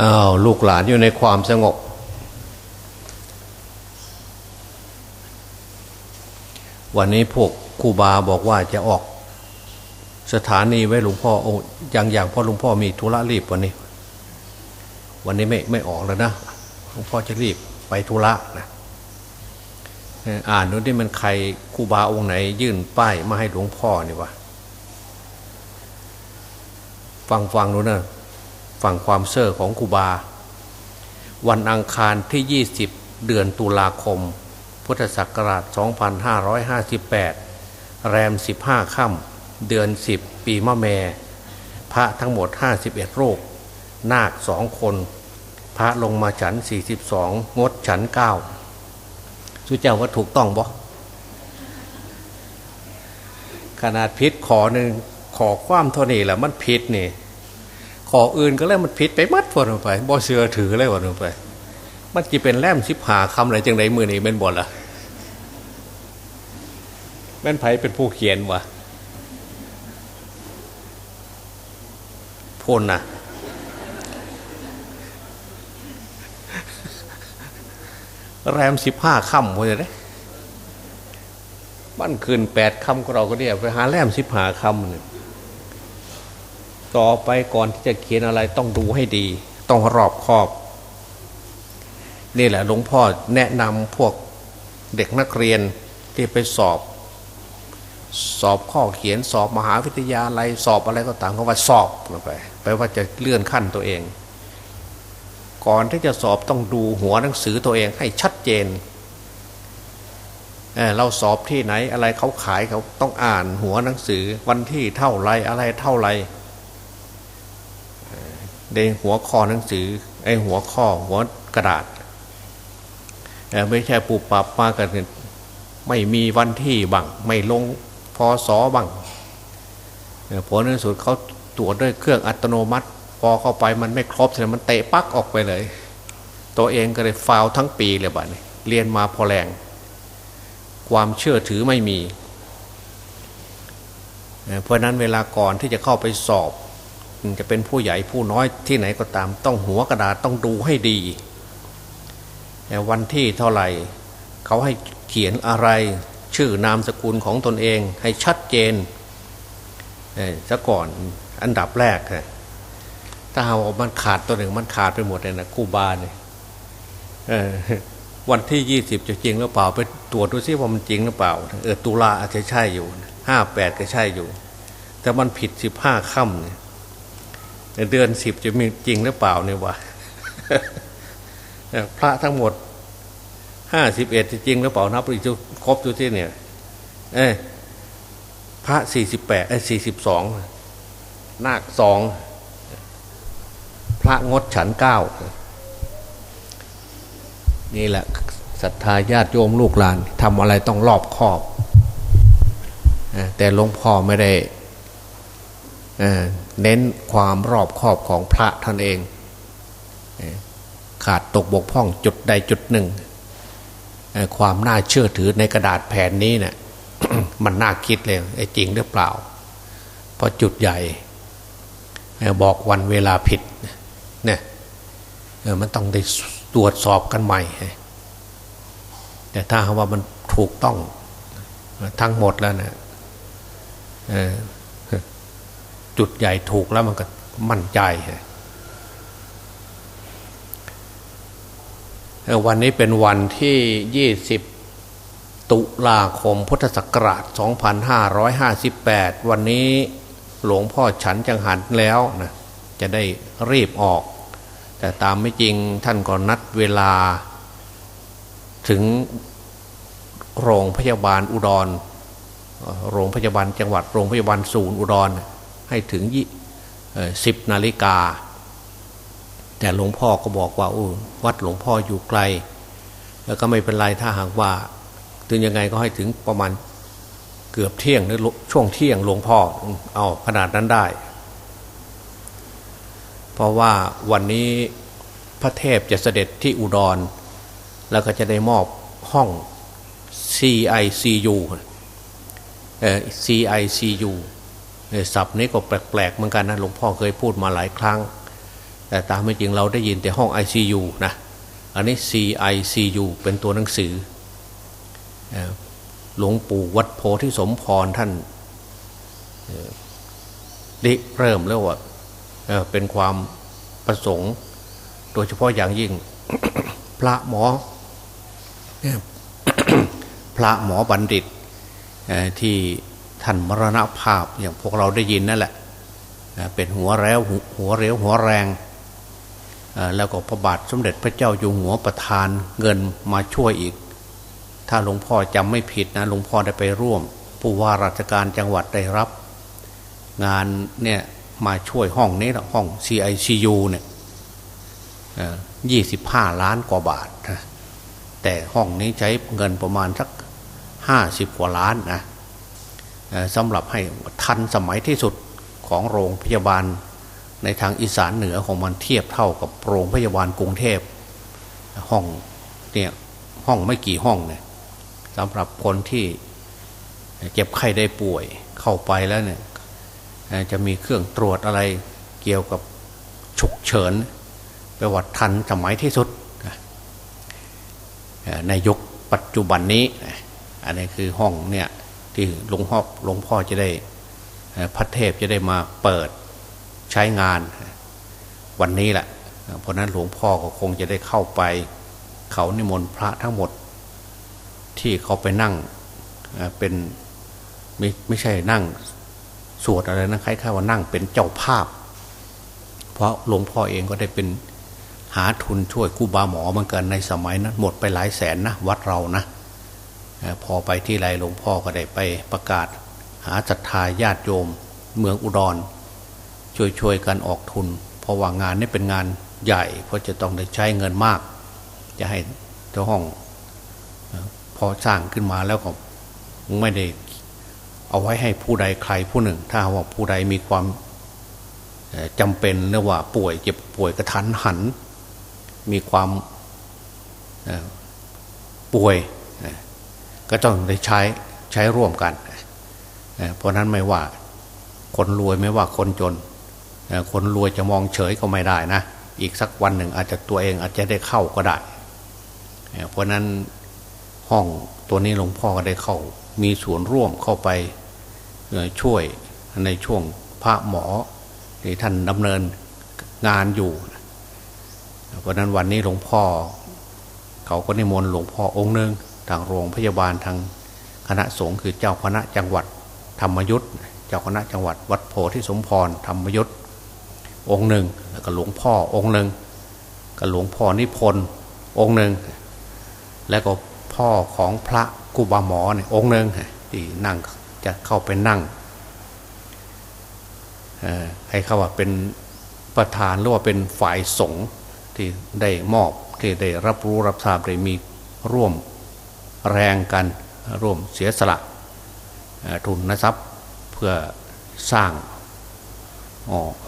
อ้าวลูกหลานอยู่ในความสงบ วันนี้พวกครูบาบอกว่าจะออก สถานีไว้หลวงพ่อโอ้อย่างอย่างพ่อหลวงพ่อมีธุระรีบวันนี้ วันนี้ไม่ไม่ออกแล้วนะหลวงพ่อจะรีบไปธุระนะอ่ออ่านดูที่มันใครครูบาองค์ไหน ยื่นป้ายมาให้หลวงพ่อนี่วะฟังฟังดูนะ ฟังความเซ่อของครูบา วันอังคารที่ 20 เดือนตุลาคม พุทธศักราช 2558 แรม 15 ค่ำเดือน 10 ปีมะแม่พระทั้งหมด 51รูปนาคสองคน พระลงมาฉัน 42 งดฉัน 9 สุเจ้าว่าถูกต้องบ่ขนาดพิษขอหนึ่งขอความเท่านี้แหละมันผิดนี่ ขออื่นก็แล้วมันผิดไปมัดพอลงไปบ่เสือถือเลยวันลงไป มันจะเป็นแลมชิบหาคำอะไรจังไรมือนี่เป็นบทละแม่นไผเป็นผู้เขียนวะพ่นนะแรมสิบห้าคำพอจะได้บ้านคืนแปดคำก็เราก็เนี่ยไปหาแรมสิบห้าคำเนี่ย ต่อไปก่อนที่จะเขียนอะไรต้องดูให้ดี ต้องรอบคอบ นี่แหละหลวงพ่อแนะนำพวกเด็กนักเรียนที่ไปสอบ สอบข้อเขียนสอบมหาวิทยาลัยสอบอะไรก็ตามเขาว่าสอบลงไปแปลว่าจะเลื่อนขั้นตัวเอง ก่อนที่จะสอบต้องดูหัวหนังสือตัวเองให้ชัดเจนเเราสอบที่ไหนอะไรเขาขายเขาต้องอ่านหัวหนังสือวันที่เท่าไรอะไรเท่าไร ในหัวข้อหนังสือไอหัวข้อหัวกระดาษไม่ใช่ปูปรับมากันไม่มีวันที่บังไม่ลงพอสอบังเอ่อผลในสุดเขาตรวจด้วยเครื่องอัตโนมัติ พอเข้าไปมันไม่ครบเลยมันเตะปักออกไปเลย ตัวเองก็เลยฟาวทั้งปีเลยบัดนี้เรียนมาพอแรง ความเชื่อถือไม่มี เพราะนั้นเวลาก่อนที่จะเข้าไปสอบ จะเป็นผู้ใหญ่ผู้น้อยที่ไหนก็ตาม ต้องหัวกระดาษต้องดูให้ดีแต่วันที่เท่าไหร่ เขาให้เขียนอะไร ชื่อนามสกุลของตนเองให้ชัดเจนเออซะก่อนอันดับแรกนะถ้าหากว่ามันขาดตัวหนึ่งมันขาดไปหมดเลยนะคู่บาเนี่ยวันที่ยี่สิบจะจริงหรือเปล่าไปตรวจดูซิว่ามันจริงหรือเปล่า เออตุลาอาจจะใช่อยู่ห้าแปดก็ใช่อยู่ แต่มันผิดสิบห้าค่ำเนี่ย เดือนสิบจะมีจริงหรือเปล่าเนี่ยวะพระทั้งหมดห้าสิบเอ็ดจริงหรือเปล่านับอีกจุครบจุที่เนี่ย เอพระสี่สิบแปดเอ้สี่สิบสองนาคสองพระงดฉันเก้านี่แหละศรัทธาญาติโยมลูกหลานทำอะไรต้องรอบคอบแต่หลวงพ่อไม่ได้ เน้นความรอบคอบของพระท่านเอง ขาดตกบกพร่องจุดใดจุดหนึ่ง ความน่าเชื่อถือในกระดาษแผ่นนี้เนะี่ยมันน่าคิดเลยไอ้จริงหรือเปล่า เพราะจุดใหญ่ บอกวันเวลาผิดเนี่ยมันต้องได้ตรวจสอบกันใหม่ แต่ถ้าว่ามันถูกต้องทั้งหมดแล้วเนะี่ย จุดใหญ่ถูกแล้วมันก็มั่นใจวันนี้เป็นวันที่ 20 ตุลาคมพุทธศักราช 2558 วันนี้หลวงพ่อฉันจังหันแล้วนะจะได้รีบออก แต่ตามไม่จริงท่านก็นัดเวลา ถึงโรงพยาบาลอุดร โรงพยาบาลจังหวัดโรงพยาบาลศูนย์อุดร ให้ถึงยี่สิบนาฬิกา แต่หลวงพ่อก็บอกว่าวัดหลวงพ่ออยู่ไกล แล้วก็ไม่เป็นไรถ้าหากว่า ถึงยังไงก็ให้ถึงประมาณเกือบเที่ยงหรือช่วงเที่ยงหลวงพ่อเอาขนาดนั้นได้ เพราะว่าวันนี้พระเทพจะเสด็จที่อุดร แล้วก็จะได้มอบห้อง CICU เอ่อ CICU ศัพท์นี้ก็แปลกๆเหมือนกันนะหลวงพ่อเคยพูดมาหลายครั้ง แต่ตามไม่จริงเราได้ยินแต่ห้อง ICU นะอันนี้ CICU เป็นตัวหนังสือหลวงปู่วัดโพธิสมพรท่านริเริ่มแล้วว่าเป็นความประสงค์ โดยเฉพาะอย่างยิ่ง พระหมอ พระหมอบัณฑิตที่ ท่านมรณภาพอย่างพวกเราได้ยินนั่นแหละเป็นหัวแล้วหัวเรียวหัวแรง แล้วก็พระบาทสมเด็จพระเจ้าอยู่หัวประทานเงินมาช่วยอีก ถ้าหลวงพ่อจำไม่ผิดนะหลวงพ่อได้ไปร่วม ผู้ว่าราชการจังหวัดได้รับ งานเนี่ยมาช่วยห้องนี้ห้อง CICU เนี่ยยี่สิบห้าล้านกว่าบาทนะแต่ห้องนี้ใช้เงินประมาณสักห้าสิบกว่าล้านนะ สำหรับให้ทันสมัยที่สุดของโรงพยาบาล ในทางอีสานเหนือของมันเทียบเท่ากับโรงพยาบาลกรุงเทพห้องเนี่ยห้องไม่กี่ห้องเนี่ยสำหรับคนที่เจ็บไข้ได้ป่วยเข้าไปแล้วเนี่ยจะมีเครื่องตรวจอะไรเกี่ยวกับฉุกเฉินไปวัดทันสมัยที่สุดในยุคปัจจุบันนี้ อันนี้คือห้องเนี่ย ที่หลวงพ่อหลวงพ่อจะได้พระเทพจะได้มาเปิดใช้งานวันนี้แหละ เพราะนั้นหลวงพ่อก็คงจะได้เข้าไป เขานิมนต์พระทั้งหมด ที่เขาไปนั่งเป็นไม่ไม่ใช่นั่งสวดอะไรนะคล้ายๆว่านั่งเป็นเจ้าภาพ เพราะหลวงพ่อเองก็ได้เป็นหาทุนช่วยกู้บาหมอเหมือนกันในสมัยนะั้นหมดไปหลายแสนนะวัดเรานะ พอไปที่ไรหลวงพ่อก็ได้ไปประกาศ หาศรัทธาญาติโยม เมืองอุดร ช่วยๆกันออกทุน เพราะว่างานนี้เป็นงานใหญ่ เพราะจะต้องได้ใช้เงินมาก จะให้เจ้าห้อง พอสร้างขึ้นมาแล้วก็ไม่ได้เอาไว้ให้ผู้ใดใครผู้หนึ่ง ถ้าว่าผู้ใดมีความจำเป็นหรือว่าป่วยเจ็บป่วยกระทันหัน มีความป่วย ก็ต้องได้ใช้ใช้ร่วมกัน เพราะนั้นไม่ว่าคนรวยไม่ว่าคนจน คนรวยจะมองเฉยก็ไม่ได้นะ อีกสักวันหนึ่งอาจจะตัวเองอาจจะได้เข้าก็ได้ เพราะนั้นห้องตัวนี้หลวงพ่อก็ได้เข้า มีส่วนร่วมเข้าไปช่วยในช่วงพระหมอที่ท่านดำเนินงานอยู่ เพราะนั้นวันนี้หลวงพ่อ เขาก็นิมนต์หลวงพ่อองค์หนึ่ง ทางโรงพยาบาลทางคณะสงฆ์คือเจ้าคณะจังหวัดธรรมยุทธเจ้าคณะจังหวัดวัดโพธิสมพรธรรมยุทธองค์หนึ่งแล้วก็หลวงพ่อองค์หนึ่งกับหลวงพ่อนิพนธ์องค์หนึ่งแล้วก็พ่อของพระกุบาหมอเนี่ยองค์หนึ่งที่นั่งจะเข้าไปนั่งให้เขาว่าเป็นประธานหรือว่าเป็นฝ่ายสงฆ์ที่ได้มอบที่ได้รับรู้รับทราบได้มีร่วม แรงกันร่วมเสียสละทุนทรัพย์เพื่อสร้าง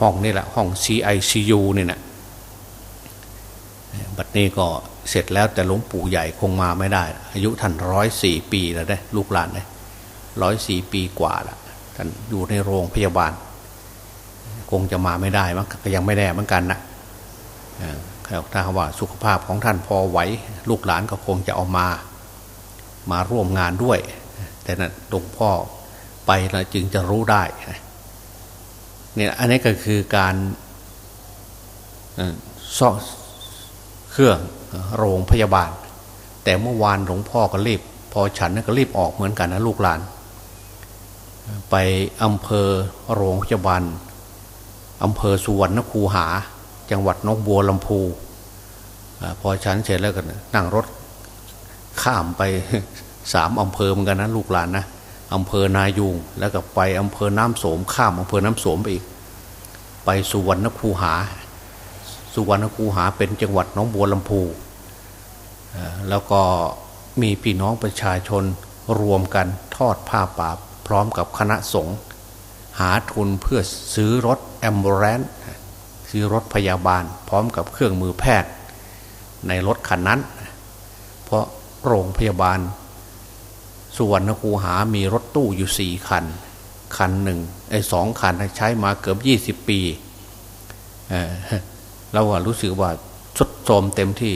ห้องนี่แหละห้อง CICU นี่นะบัดนี้ก็เสร็จแล้วแต่หลวงปู่ใหญ่คงมาไม่ได้ อายุท่านร้อยสี่ปีแล้วได้ลูกหลานเลยร้อยสี่ปีกว่าละท่านอยู่ในโรงพยาบาล คงจะมาไม่ได้มั้งก็ยังไม่แน่เหมือนกันนะถ้าว่าสุขภาพของท่านพอไหวลูกหลานก็คงจะเอามา มาร่วมงานด้วย แต่นั้นหลวงพ่อไปแล้วจึงจะรู้ได้เนี่ยอันนี้ก็คือการซ่อเครื่องโรงพยาบาล แต่เมื่อวานหลวงพ่อก็รีบ พอฉันก็รีบออกเหมือนกันนะลูกหลาน ไปอำเภอโรงพยาบาลอำเภอสุวรรณคูหา จังหวัดนกบัวลำพู พอฉันเสร็จแล้วกันนั่งรถ ข้ามไปสามอำเภอเหมือนกันนะลูกหลานนะอำเภอนายุงแล้วก็ไปอำเภอน้ำโสมข้ามอำเภอน้ำโสมไปอีก ไปสุวรรณคูหา สุวรรณคูหาเป็นจังหวัดน้องบัวลำพูแล้วก็มีพี่น้องประชาชนรวมกันทอดผ้าป่าพร้อมกับคณะสงฆ์หาทุนเพื่อซื้อรถแอมบูเรนซื้อรถพยาบาล พร้อมกับเครื่องมือแพทย์ ในรถคันนั้น เพราะ โรงพยาบาลสุวรรณคูหามีรถตู้อยู่สี่คัน คันหนึ่งไอ้สองคันใช้มาเกือบยี่สิบปีเราว่ารู้สึกว่าสุดโทมเต็มที่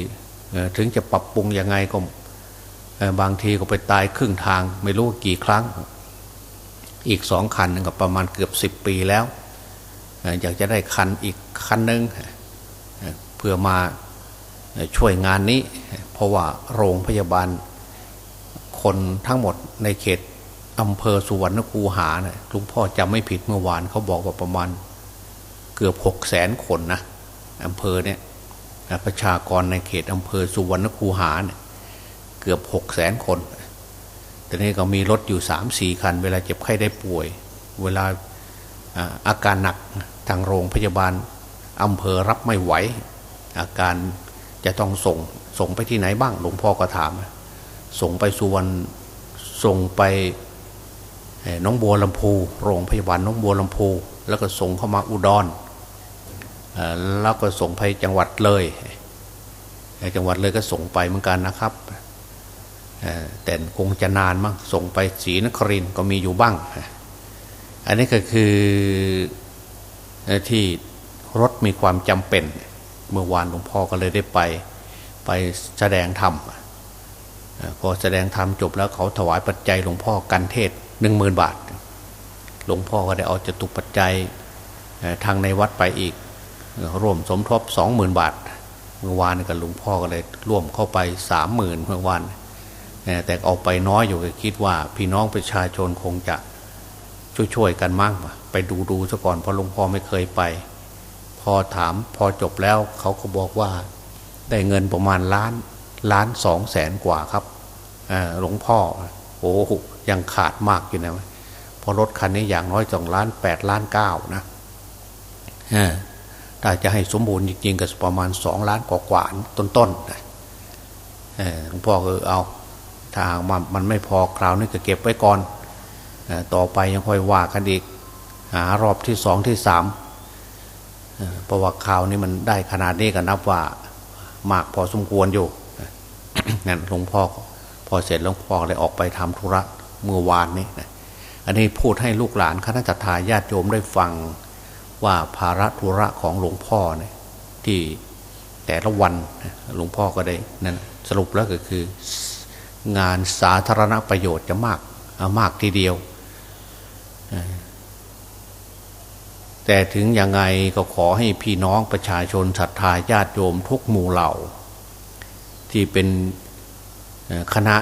ถึงจะปรับปรุงยังไงก็บางทีก็ไปตายครึ่งทางไม่รู้กี่ครั้ง อีกสองคันก็ประมาณเกือบสิบปีแล้วอยากจะได้คันอีกคันหนึ่งเพื่อมาช่วยงานนี้ เพราะว่าโรงพยาบาล คนทั้งหมดในเขตอำเภอสุวรรณคูหาเนะลุงพ่อจำไม่ผิดเมื่อวานเขาบอกว่าประมาณ เกือบหกแสนคนนะอำเภอเนี่ยประชากรในเขตอำเภอสุวรรณคูหาเนี่ยเกือบหกแสนคน แต่นี้ก็มีรถอยู่สามสี่คัน เวลาเจ็บไข้ได้ป่วย เวลาอาการหนักทางโรงพยาบาลอำเภอรับไม่ไหว อาการจะต้องส่ง ส่งไปที่ไหนบ้าง หลวงพ่อก็ถาม ส่งไปสุวรรณส่งไปน้องบัวลำพู โรงพยาบาลน้องบัวลำพู แล้วก็ส่งเข้ามาอุดรแล้วก็ส่งไปจังหวัดเลยจังหวัดเลยก็ส่งไปเหมือนกันนะครับแต่คงจะนานมั้งส่งไปศรีนครินก็มีอยู่บ้าง อันนี้ก็คือที่รถมีความจำเป็น เมื่อวานหลวงพ่อก็เลยได้ไป ไปแสดงธรรมพอแสดงธรรมจบแล้วเขาถวายปัจจัยหลวงพ่อกันเทศหนึ่งหมื่นบาท หลวงพ่อก็ได้เอาจตุปัจจัยทางในวัดไปอีกร่วมสมทบสองหมื่นบาท เมื่อวานกับหลวงพ่อก็เลยร่วมเข้าไปสามหมื่นเมื่อวานแต่เอาไปน้อยอยู่ก็คิดว่า พี่น้องประชาชนคงจะช่วยๆกันมั่งไปดูดูซะก่อนเพราะหลวงพ่อไม่เคยไป พอถามพอจบแล้วเขาก็บอกว่า ได้เงินประมาณล้านล้านสองแสนกว่าครับหลวงพ่อโอ้ยังขาดมากอยู่นะพอรถคันนี้อย่างน้อยสองล้านแปดล้านเก้านะถ้าจะให้สมบูรณ์จริงๆก็ประมาณสองล้านกว่าๆต้นๆนะหลวงพ่อก็เอาถ้าหากมันมันไม่พอคราวนี้ก็เก็บไว้ก่อนต่อไปยังค่อยว่ากันอีกหารอบที่สองที่สามเพราะว่าคราวนี้มันได้ขนาดนี้ก็นับว่า มากพอสมควรอยู่นั่นหลวงพ่อพอเสร็จหลวงพ่อเลยออกไปทำธุระเมื่อวานนี้นะอันนี้พูดให้ลูกหลานคณะทาญาติโยมได้ฟังว่าภาระธุระของหลวงพ่อเนี่ยที่แต่ละวันหลวงพ่อก็ได้นั้นสรุปแล้วก็คือ งานสาธารณประโยชน์จะมากมากทีเดียว แต่ถึงยังไงก็ขอให้พี่น้องประชาชนศรัทธาญาติโยมทุกหมู่เหล่า ที่เป็นคณะ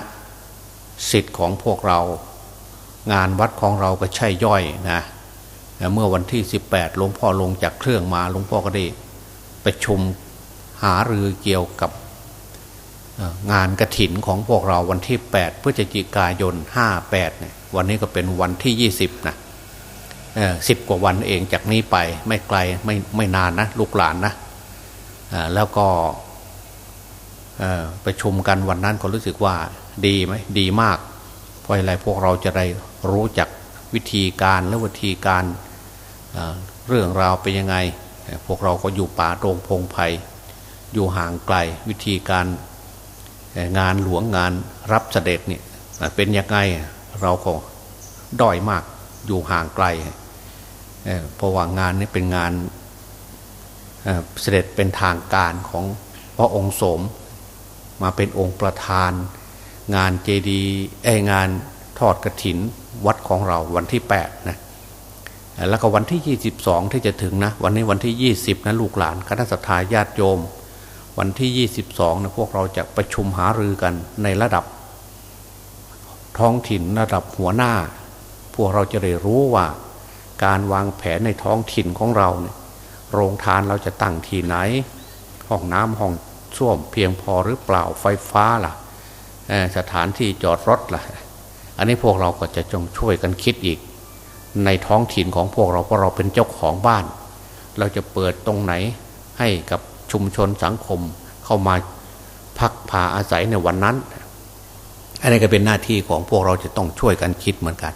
สิทธิ์ของพวกเรา งานวัดของเราก็ใช่ย่อยนะเมื่อวันที่ 18หลวงพ่อลงจากเครื่องมาหลวงพ่อก็ได้ประชุมหารือเกี่ยวกับงานกระถินของพวกเราวันที่ 8พฤศจิกายน 58เนี่ยวันนี้ก็เป็นวันที่ 20นะ สิบกว่าวันเองจากนี้ไปไม่ไกลไม่ไม่นานนะลูกหลานนะแล้วก็ประชุมกันวันนั้นก็รู้สึกว่าดีไหมดีมากเพราะอะไรพวกเราจะได้รู้จักวิธีการและวิธีการเรื่องราวเป็นยังไง พวกเราก็อยู่ป่าโรงพงไพ่อยู่ห่างไกลวิธีการงานหลวงงานรับเสด็จเนี่ยเป็นยังไงเราก็ด้อยมากอยู่ห่างไกล เพราะว่างานนี้เป็นงานเสด็จเป็นทางการของพระองค์สม มาเป็นองค์ประธาน งานเจดีไองานทอดกระถินวัดของเราวันที่8นะแล้วก็วันที่ 22 ที่จะถึงนะ วันนี้วันที่ 20 นะลูกหลานคณะสัตยาญาติโยม วันที่ 22นะพวกเราจะประชุมหารือกันในระดับ ท้องถิ่นระดับหัวหน้า พวกเราจะได้รู้ว่า การวางแผนในท้องถิ่นของเราเนี่ยโรงทานเราจะตั้งที่ไหน ห้องน้ำห้องส้วมเพียงพอหรือเปล่าไฟฟ้าล่ะสถานที่จอดรถล่ะ อันนี้พวกเราก็จะจงช่วยกันคิดอีก ในท้องถิ่นของพวกเราเพราะเราเป็นเจ้าของบ้าน เราจะเปิดตรงไหนให้กับชุมชนสังคมเข้ามาพักพาอาศัยในวันนั้น อันนี้ก็เป็นหน้าที่ของพวกเราจะต้องช่วยกันคิดเหมือนกัน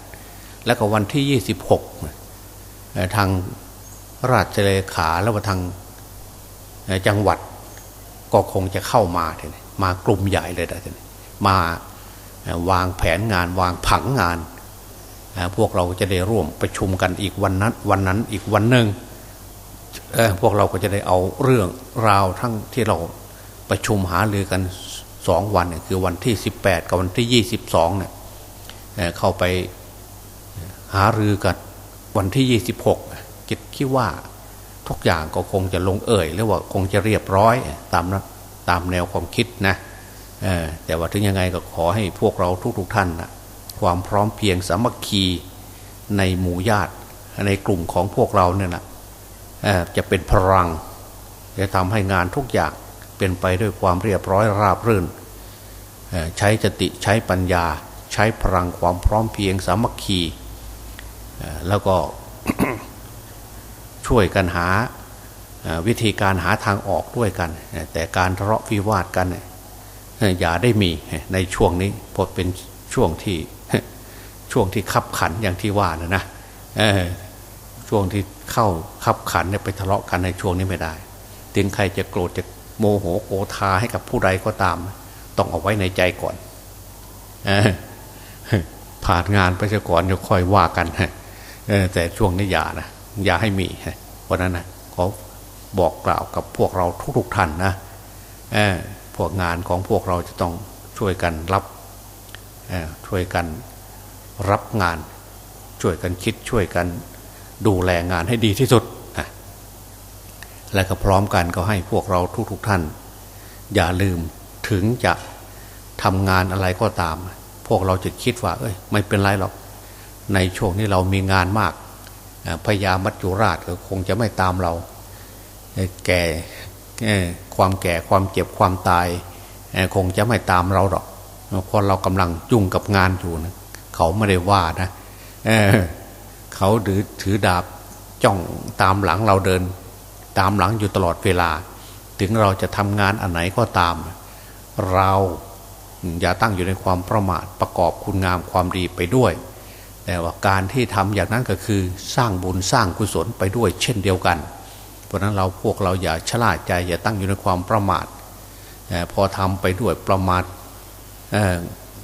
แล้วก็วันที่ 26 ทางราชเลขาแล้วก็ทางจังหวัดก็คงจะเข้ามาทีนี้มากลุ่มใหญ่เลยทีนี้มาวางแผนงานวางผังงาน พวกเราจะได้ร่วมประชุมกันอีกวันนั้นวันนั้นอีกวันหนึ่งพวกเราก็จะได้เอาเรื่องราวทั้งที่เราประชุมหารือกันสองวันคือวันที่ 18 กับวันที่ 22เนี่ยเอ่อเข้าไปหารือกัน วันที่ 26คิดคิดว่าทุกอย่างก็คงจะลงเอ่ยหรือว่าคงจะเรียบร้อยตามนะตามแนวความคิดนะแต่ว่าถึงยังไงก็ขอให้พวกเราทุกๆท่านนะความพร้อมเพียงสามัคคีในหมู่ญาติในกลุ่มของพวกเราเนี่ยนะจะเป็นพลังจะทำให้งานทุกอย่างเป็นไปด้วยความเรียบร้อยราบรื่น ใช้สติใช้ปัญญา ใช้พลังความพร้อมเพียงสามัคคี แล้วก็ช่วยกันหาวิธีการหาทางออกด้วยกัน แต่การทะเลาะวิวาทกันอย่าได้มีในช่วงนี้พราะเป็นช่วงที่ช่วงที่ขับขันอย่างที่ว่านะนะช่วงที่เข้าขับขันเนี่ยไปทะเลาะกันในช่วงนี้ไม่ได้ถึงใครจะโกรธจะโมโหโกธาให้กับผู้ใดก็ตาม ต้องเอาไว้ในใจก่อนผ่านงานไปซะก่อนเดี๋ยวค่อยว่ากันเออ แต่ช่วงนี้อย่านะอย่าให้มีเพราะนั้นนะขอบอกกล่าวกับพวกเราทุกๆท่านนะพวกงานของพวกเราจะต้องช่วยกันรับช่วยกันรับงาน ช่วยกันคิดช่วยกันดูแลงานให้ดีที่สุดและก็พร้อมกันก็ให้พวกเราทุกๆท่าน อย่าลืมถึงจะทำงานอะไรก็ตาม พวกเราจะคิดว่า เอ้ย ไม่เป็นไรหรอก ในช่วงนี้เรามีงานมากพญามัจจุราชก็คงจะไม่ตามเรา แก่ความแก่ความเจ็บความตาย คงจะไม่ตามเราหรอกเพราะเรากำลังยุ่งกับงานอยู่นะเขาไม่ได้ว่านะเเขาถือถือดาบจ้องตามหลังเราเดิน ตามหลังอยู่ตลอดเวลา ถึงเราจะทำงานอันไหนก็ตาม เราอย่าตั้งอยู่ในความประมาทประกอบคุณงามความดีไปด้วย แต่ว่าการที่ทำอย่างนั้นก็คือสร้างบุญสร้างกุศลไปด้วยเช่นเดียวกัน เพราะนั้นเราพวกเราอย่าชะล่าใจอย่าตั้งอยู่ในความประมาทพอทำไปด้วยประมาทเ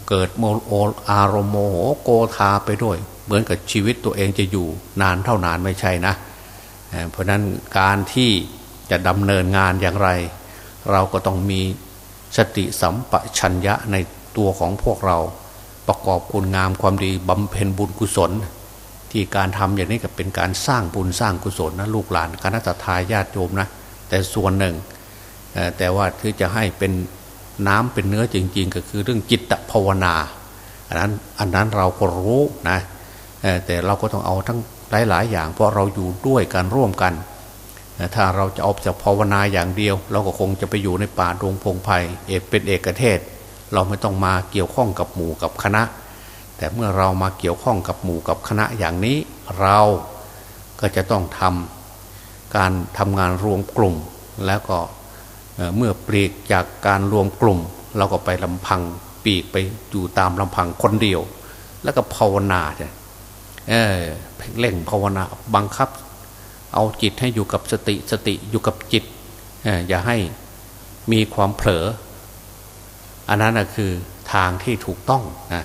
เกิดโมโออารมโมโหโกธาไปด้วย เหมือนกับชีวิตตัวเองจะอยู่นานเท่านานไม่ใช่นะเเพราะนั้นการที่จะดำเนินงานอย่างไร เราก็ต้องมีสติสัมปชัญญะในตัวของพวกเรา ประกอบคุณงามความดีบำเพ็ญบุญกุศล ที่การทำอย่างนี้ก็เป็นการสร้างบุญสร้างกุศลนะลูกหลานคณะทาญาติโยมนะแต่ส่วนหนึ่งแต่ว่าที่จะให้เป็นน้ำเป็นเนื้อจริง ๆ ก็คือเรื่องจิตภาวนาอันนั้นอันนั้นเราก็รู้นะแต่เราก็ต้องเอาทั้งหลาย ๆ อย่าง เพราะเราอยู่ด้วยกันร่วมกัน ถ้าเราจะเอาจะภาวนาอย่างเดียว เราก็คงจะไปอยู่ในป่าดงพงไพ่เอกเป็นเอกเทศ เราไม่ต้องมาเกี่ยวข้องกับหมู่กับคณะ แต่เมื่อเรามาเกี่ยวข้องกับหมู่กับคณะอย่างนี้ เราก็จะต้องทำการทำงานรวมกลุ่ม แล้วก็เมื่อปลีกจากการรวมกลุ่ม เราก็ไปลำพังปีกไปอยู่ตามลำพังคนเดียว แล้วก็ภาวนาเนี่ยเออเร่งภาวนาบังคับ เอาจิตให้อยู่กับสติสติอยู่กับจิตอออย่าให้มีความเผลอ อันนั้นคือทางที่ถูกต้องนะ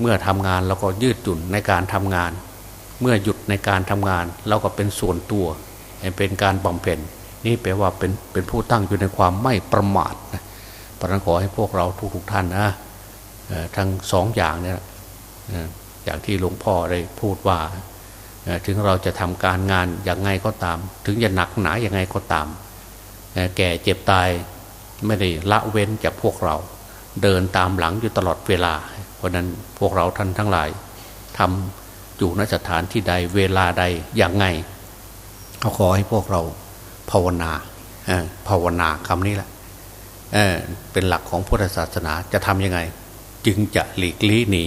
เมื่อทำงานเราก็ยืดหยุ่นในการทำงาน เมื่อหยุดในการทำงานเราก็เป็นส่วนตัวเป็นการบำเพ็ญนี่แปลว่าเป็นเป็นผู้ตั้งอยู่ในความไม่ประมาทนะปรนขอให้พวกเราทุกๆท่านนะทั้งสองอย่างเนี่ยอย่างที่หลวงพ่อได้พูดว่า ถึงเราจะทำการงานอย่างไงก็ตาม ถึงจะหนักหนาอย่างไงก็ตาม แก่เจ็บตายไม่ได้ละเว้นจากพวกเรา เดินตามหลังอยู่ตลอดเวลา เพราะนั้นพวกเราท่านทั้งหลายทำอยู่นสถานที่ใดเวลาใดอย่างไงเขาขอให้พวกเราภาวนาภาวนาคำนี้แหละเเป็นหลักของพุทธศาสนาจะทำยังไง จึงจะหลีกลี่หนี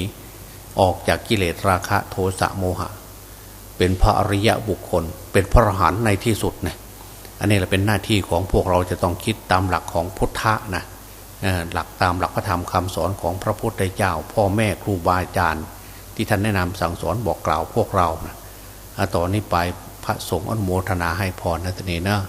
ออกจากกิเลสราคะโทสะโมหะ เป็นพระอริยะบุคคล เป็นพระอรหันต์ในที่สุดนะอันนี้แหละเป็นหน้าที่ของพวกเราจะต้องคิดตามหลักของพุทธะนะ หลักตามหลักพระธรรมคำสอนของพระพุทธเจ้า พ่อแม่ครูบาอาจารย์ ที่ท่านแนะนำสั่งสอนบอกกล่าวพวกเรานะต่อนนี้ไปพระสงฆ์อนุโมทนาให้พรนะตอนนี้นะ